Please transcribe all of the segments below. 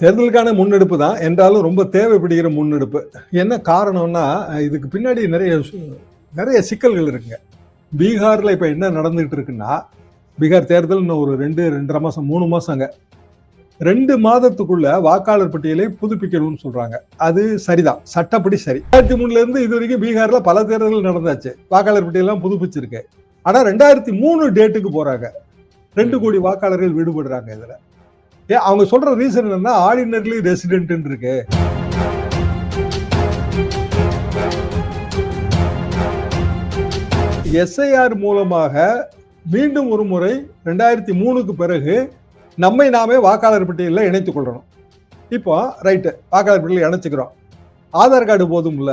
தேர்தலுக்கான முன்னெடுப்பு தான். என்றாலும் ரொம்ப தேவைப்படுகிற முன்னெடுப்பு. என்ன காரணம்னா இதுக்கு பின்னாடி நிறைய நிறைய சிக்கல்கள் இருக்குங்க. பீகார்ல இப்ப என்ன நடந்துகிட்டு இருக்குன்னா பீகார் தேர்தல் இன்னும் ஒரு ரெண்டு ரெண்டரை மாசம் மூணு மாசங்க. ரெண்டு மாதத்துக்குள்ள வாக்காளர் பட்டியலை புதுப்பிக்கணும்னு சொல்றாங்க. அது சரிதான். சட்டப்படி சரி. ரெண்டாயிரத்தி மூணுல இருந்து இது வரைக்கும் பீகார்ல பல தேர்தல்கள் நடந்தாச்சு. வாக்காளர் பட்டியலாம் புதுப்பிச்சிருக்கு. ஆனா ரெண்டாயிரத்தி மூணு டேட்டுக்கு போறாங்க. ரெண்டு கோடி வாக்காளர்கள் விடுபடுறாங்க இதுல. அவங்க சொல்ற ரீசன் என்னன்னா ஆர்டினர்லி ரெசிடென்ட் இருக்கு. எஸ்ஐஆர் மூலமாக மீண்டும் ஒரு முறை ரெண்டாயிரத்தி மூணுக்கு பிறகு நம்மை நாமே வாக்காளர் பட்டியலில் இணைத்துக் கொள்ளணும். இப்போ ரைட்டு வாக்காளர் பட்டியலில் இணைச்சிக்கிறோம். ஆதார் கார்டு போதும்ல?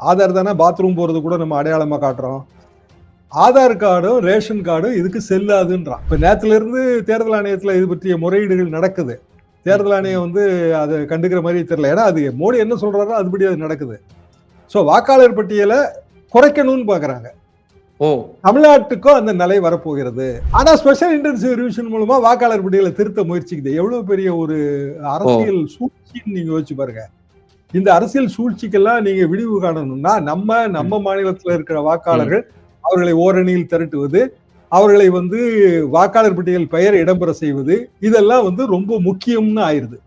ஆதார் தானே பாத்ரூம் போகிறது கூட நம்ம அடையாளமாக காட்டுறோம். ஆதார் கார்டும் ரேஷன் கார்டும் இதுக்கு செல்லாதுன்றான் இப்ப நேத்துல இருந்து தேர்தல் ஆணையத்துல இது பற்றிய முறையீடுகள் நடக்குது. தேர்தல் ஆணையம் வந்து அதை கண்டுக்கிற மாதிரி தெரியல. ஏன்னா அது மோடி என்ன சொல்றாரோ அதுபடி அது நடக்குது. ஸோ வாக்காளர் பட்டியலை குறைக்கணும்னு பாக்குறாங்க. ஓ. தமிழ்நாட்டுக்கும் அந்த நிலை வரப்போகிறது. ஆனா ஸ்பெஷல் இன்டென்சிவ் ரிவிஷன் மூலமா வாக்காளர் பட்டியலை திருத்த முயற்சிக்குது. எவ்வளவு பெரிய ஒரு அரசியல் சூழ்ச்சின்னு நீங்க யோசிச்சு பாருங்க. இந்த அரசியல் சூழ்ச்சிக்கெல்லாம் நீங்க விடிவு காணணும்னா நம்ம நம்ம மாநிலத்துல இருக்கிற வாக்காளர்கள் அவர்களை ஓரணியில் திரட்டுவது அவர்களை வந்து வாக்காளர் பட்டியல் பெயர் இடம்பெற செய்வது இதெல்லாம் வந்து ரொம்ப முக்கியம்னு ஆயிருது.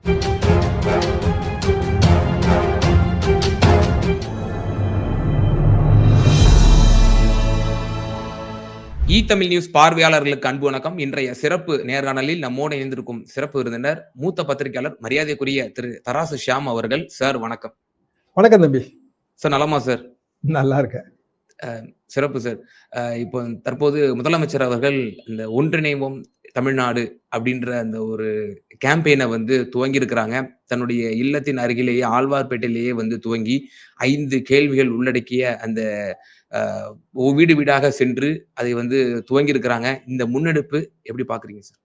இ தமிழ் நியூஸ் பார்வையாளர்களுக்கு அன்பு வணக்கம். இன்றைய சிறப்பு நேர்காணலில் நம்மோடு இணைந்திருக்கும் சிறப்பு விருந்தினர் மூத்த பத்திரிகையாளர் மரியாதைக்குரிய திரு தராசு ஷியாம் அவர்கள். சார் வணக்கம். வணக்கம் தம்பி. சார் நலமா சார்? நல்லா இருக்கேன். சிறப்பு சார். இப்போ தற்போது முதலமைச்சர் அவர்கள் இந்த ஒன்றிணைவோம் தமிழ்நாடு அப்படின்ற அந்த ஒரு கேம்பெயினை வந்து துவங்கி இருக்கிறாங்க தன்னுடைய இல்லத்தின் அருகிலேயே ஆழ்வார்பேட்டையிலேயே வந்து துவங்கி ஐந்து கேள்விகள் உள்ளடக்கிய அந்த வீடு வீடாக சென்று அதை வந்து துவங்கி இருக்கிறாங்க இந்த முன்னெடுப்பு எப்படி பாக்குறீங்க சார்?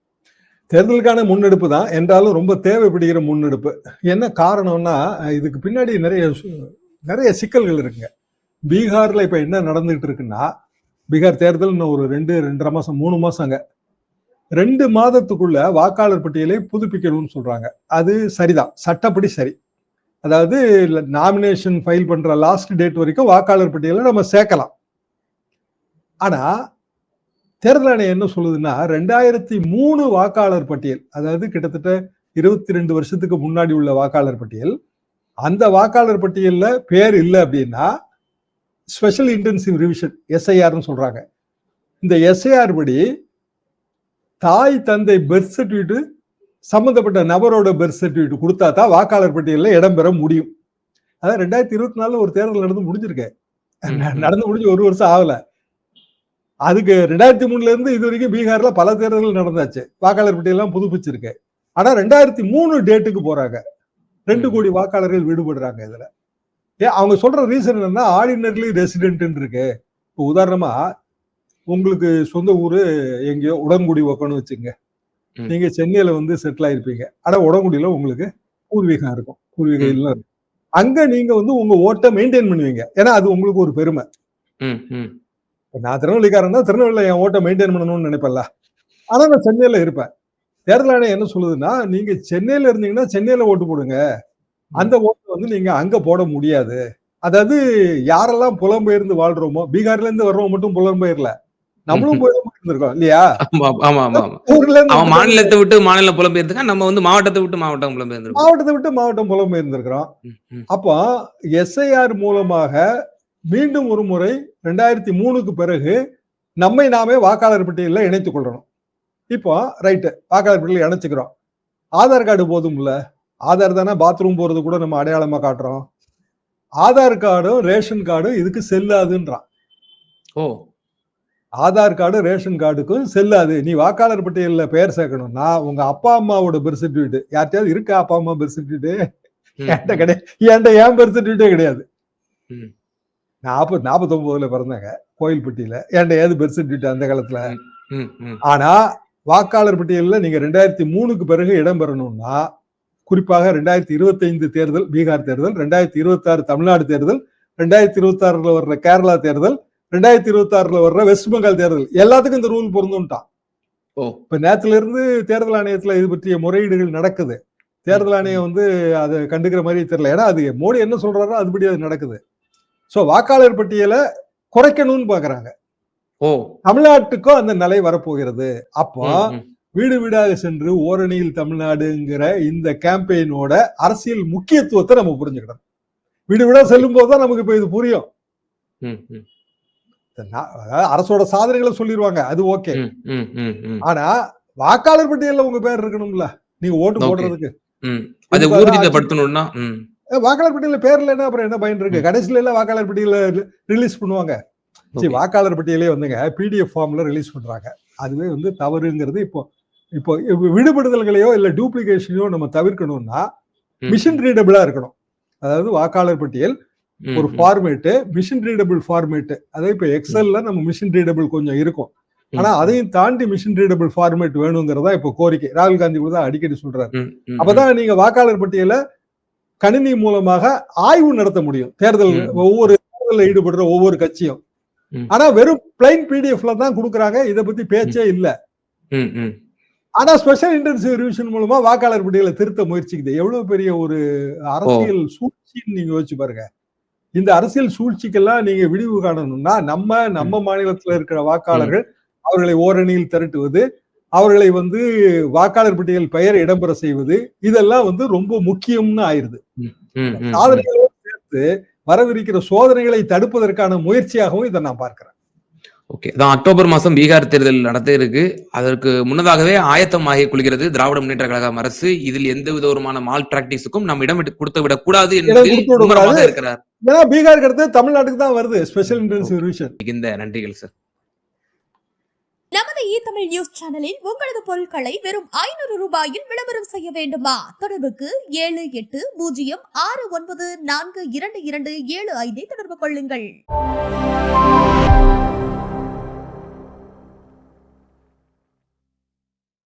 தேர்தலுக்கான முன்னெடுப்பு தான். என்றாலும் ரொம்ப தேவைப்படுகிற முன்னெடுப்பு. என்ன காரணம்னா இதுக்கு பின்னாடி நிறைய நிறைய சிக்கல்கள் இருக்குங்க. பீகார்ல இப்ப என்ன நடந்துகிட்டு இருக்குன்னா பீகார் தேர்தல் இன்னும் ஒரு ரெண்டு ரெண்டரை மாசம் மூணு மாசங்க ரெண்டு மாதத்துக்குள்ள வாக்காளர் பட்டியலை புதுப்பிக்கணும்னு சொல்றாங்க. அது சரிதான். சட்டப்படி சரி. அதாவது நாமினேஷன் ஃபைல் பண்ற லாஸ்ட் டேட் வரைக்கும் வாக்காளர் பட்டியலை நம்ம சேர்க்கலாம். ஆனா தேர்தல் ஆணையம் என்ன சொல்லுதுன்னா ரெண்டாயிரத்தி மூணு வாக்காளர் பட்டியல் அதாவது கிட்டத்தட்ட இருபத்தி ரெண்டு வருஷத்துக்கு முன்னாடி உள்ள வாக்காளர் பட்டியல் அந்த வாக்காளர் பட்டியலில் பேர் இல்லை அப்படின்னா ஸ்பெஷல் இன்டென்சிவ் ரிவிஷன் எஸ்ஐஆர்னு சொல்றாங்க. இந்த எஸ்ஐஆர் படி தாய் தந்தை பெர்த் சர்டிஃபிகேட் சம்பந்தப்பட்ட நபரோட பெர்த் சர்டிஃபிகேட் கொடுத்தா தான் வாக்காளர் பட்டியலில் இடம்பெற முடியும். அதான் ரெண்டாயிரத்தி இருபத்தி நாலுல ஒரு தேர்தல் நடந்து முடிஞ்சிருக்கு. நடந்து முடிஞ்சு ஒரு வருஷம் ஆகல. அதுக்கு ரெண்டாயிரத்தி மூணுல இருந்து இது வரைக்கும் பீகார்ல பல தேர்தல்கள் நடந்தாச்சு. வாக்காளர் பட்டியலாம் புதுப்பிச்சிருக்கு. ஆனா ரெண்டாயிரத்தி மூணு டேட்டுக்கு போறாங்க. ரெண்டு கோடி வாக்காளர்கள் விடுபடுறாங்க இதுல. ஏன் அவங்க சொல்ற ரீசன் என்னன்னா ஆர்டினர்லி ரெசிடென்ட் இருக்கு. இப்போ உதாரணமா உங்களுக்கு சொந்த ஊரு எங்கேயோ உடன்குடி ஒக்கன்னு வச்சுங்க. நீங்க சென்னையில வந்து செட்டில் ஆயிருப்பீங்க. ஆனா உடன்குடியில உங்களுக்கு பூர்வீகம் இருக்கும். பூர்வீகம் ம். இல்லம் இருக்கும் அங்க நீங்க வந்து உங்க ஓட்டை மெயின்டைன் பண்ணுவீங்க. ஏன்னா அது உங்களுக்கு ஒரு பெருமை. நான் திருநெல்வேலிக்காரன் தான் திருநெல்வேலியில் என் ஓட்டை மெயின்டைன் பண்ணணும்னு நினைப்பேன்ல. ஆனா நான் சென்னையில இருப்பேன். தேர்தல் ஆணையம் என்ன சொல்லுதுன்னா நீங்க சென்னையில இருந்தீங்கன்னா சென்னையில ஓட்டு போடுங்க. அந்த ஓட்டு வந்து நீங்க அங்க போட முடியாது. அதாவது யாரெல்லாம் புலம்பெயர்ந்து வாழ்றோமோ பீகார்ல இருந்து வர்றவங்க மட்டும் புலம்பெயர்ல. நம்மளும் போயிருந்திருக்கோம் இல்லையா? அவன் மாநிலத்தை விட்டு மாநிலம் புலம்பெயர்ந்துக்கான் நம்ம வந்து மாவட்டத்தை விட்டு மாவட்டம் புலம்பெயர்ந்துருக்கோம். மாவட்டத்தை விட்டு மாவட்டம் புலம்பெயர்ந்திருக்கிறோம். அப்போ எஸ்ஐஆர் மூலமாக மீண்டும் ஒரு முறை ரெண்டாயிரத்தி மூணுக்கு பிறகு நம்மை நாமே வாக்காளர் பட்டியலில் இணைத்துக் கொள்ளணும். இப்போ ரைட்டு வாக்காளர் பட்டியலில் இணைச்சுக்கிறோம். ஆதார் கார்டு போதும்ல? ஆதார் தானே பாத்ரூம் போறது கூட நம்ம அடையாளமா காட்டுறோம். ஆதார் கார்டும் ரேஷன் கார்டும் இதுக்கு செல்லாதுன்றான். ஓ. ஆதார் கார்டு ரேஷன் கார்டுக்கும் செல்லாது. நீ வாக்காளர் பட்டியலில் பெயர் சேர்க்கணும்னா உங்க அப்பா அம்மாவோட பெர்த் சர்டிஃபிகேட் யார்கிட்டயாவது இருக்கா அப்பா அம்மா பெர்த் சர்டிஃபிகேட் என்கிட்ட கிடையாது. என்கிட்ட ஏன் பெர்த் சர்டிஃபிகேட்டே கிடையாது. நாற்பது நாற்பத்தொன்பதுல பிறந்தாங்க கோயில்பட்டியில. என்கிட்ட ஏது பெர்த் சர்டிஃபிகேட் அந்த காலத்துல. ஆனா வாக்காளர் பட்டியலில் நீங்க ரெண்டாயிரத்தி மூணுக்கு பிறகு இடம்பெறணும்னா குறிப்பாக ரெண்டாயிரத்தி இருபத்தைந்து தேர்தல் பீகார் தேர்தல் ரெண்டாயிரத்தி இருபத்தி ஆறு தமிழ்நாடு தேர்தல் ரெண்டாயிரத்தி இருபத்தி ஆறுல வர்ற கேரளா தேர்தல் ரெண்டாயிரத்தி இருபத்தி ஆறுல வர்ற வெஸ்ட் பெங்கால் தேர்தல் எல்லாத்துக்கும் இந்த ரூல் பொருந்தும்ட்டான். ஓ. இப்ப நேத்துல இருந்து தேர்தல் ஆணையத்துல இது பற்றிய முறையீடுகள் நடக்குது. தேர்தல் ஆணையம் வந்து அதை கண்டுக்கிற மாதிரி தெரியல. ஏன்னா அது மோடி என்ன சொல்றாரோ அதுபடி அது நடக்குது. சோ வாக்காளர் பட்டியலை குறைக்கணும்னு பாக்குறாங்க. ஓ. தமிழ்நாட்டுக்கும் அந்த நிலை வரப்போகிறது. அப்போ. வீடு வீடாக சென்று ஓரணியில் தமிழ்நாடுங்கிற இந்த கேம்பெயினோட அரசியல் முக்கியத்துவத்தை நம்ம புரிஞ்சுக்கணும் வீடு வீடா செல்லும் போதுதான் நமக்கு இப்ப இது புரியும். நா- அரசோட சாதனைகளை சொல்லிடுவாங்க அது ஓகே. ஆனா வாக்காளர் பட்டியல்ல உங்க பேர் இருக்கணும்ல. நீங்க ஓட்டு. போடுறதுக்கு. அதை ஊர்ஜிதப்படுத்தணும்னா வாக்காளர் பட்டியல பேர் இல்லைன்னா அப்புறம் என்ன பயன் இருக்கு? கடைசியில எல்லாம் வாக்காளர் பட்டியல ரிலீஸ் பண்ணுவாங்க. சரி. வாக்காளர் பட்டியலே வந்துங்க. பிடிஎஃப் ஃபார்ம்ல ரிலீஸ் பண்றாங்க. அதுவே வந்து தவறுங்கிறது இப்போ இப்போ விடுபடுதல்களையோ இல்ல டூப்ளிகேஷனையோ நம்ம தவிர்க்கணும்னா மிஷின் ரீடபிளா இருக்கணும். அதாவது வாக்காளர் பட்டியல் ஒரு. ஃபார்மேட்டு மிஷின் ரீடபிள் ஃபார்மேட் அதாவது இப்ப எக்ஸல்ல நம்ம மிஷின் ரீடபிள் கொஞ்சம் இருக்கும். ஆனா அதையும் தாண்டி மிஷின் ரீடபிள் ஃபார்மேட் வேணுங்கிறதா இப்போ கோரிக்கை. ராகுல் காந்தி கூட தான் அடிக்கடி சொல்றாரு. அப்பதான் நீங்க வாக்காளர் பட்டியல கணினி மூலமாக ஆய்வு நடத்த முடியும். தேர்தல். ஒவ்வொரு தேர்தலில் ஈடுபடுற ஒவ்வொரு கட்சியும். ஆனா வெறும் பிளைன் பிடிஎஃப்ல தான் கொடுக்குறாங்க. இத பத்தி பேச்சே இல்ல. ஆனா ஸ்பெஷல் இன்டென்சிவ் ரிவிஷன் மூலமா வாக்காளர் பட்டியலை திருத்த முயற்சிக்குது. எவ்வளவு பெரிய ஒரு அரசியல் சூழ்ச்சின்னு நீங்க யோசிச்சு பாருங்க. இந்த அரசியல் சூழ்ச்சிக்கெல்லாம் நீங்க விடிவு காணணும்னா நம்ம நம்ம மாநிலத்துல இருக்கிற வாக்காளர்கள் அவர்களை ஓரணியில் திரட்டுவது அவர்களை வந்து வாக்காளர் பட்டியல் பெயர் இடம்பெற செய்வது இதெல்லாம் வந்து ரொம்ப முக்கியம்னு ஆயிருது. சாதனைகளோடு சேர்த்து வரவிருக்கிற சோதனைகளை தடுப்பதற்கான முயற்சியாகவும் இதை நான் பார்க்கிறேன். ஓகே. தான் அக்டோபர் மாசம் பீகார் தேர்தல் நடத்த இருக்கு. அதற்கு முன்னதாகவே ஆயத்தமாகி கொள்கிறது திராவிட முன்னேற்ற கழகம் அரசு. இதில் எந்த விதமான மால் பிராக்டிஸுக்கும் நம்ம இடம் விட்டு- கொடுத்து விடக் கூடாது கூடாது. இருக்கிறார். ஏன்னா பீகாருக்கு அடுத்து தமிழ்நாட்டுக்கு தான் வருது. ஸ்பெஷல் மிகுந்த நன்றிகள் சார் நமது இ தமிழ் நியூஸ் சேனலில் உங்களது பொருட்களை வெறும் ஐநூறு ரூபாயில் விளம்பரம் செய்ய வேண்டுமா? தொடர்புக்கு ஏழு எட்டு பூஜ்ஜியம் ஆறு ஒன்பது நான்கு இரண்டு இரண்டு ஏழு ஐந்தை தொடர்பு கொள்ளுங்கள்.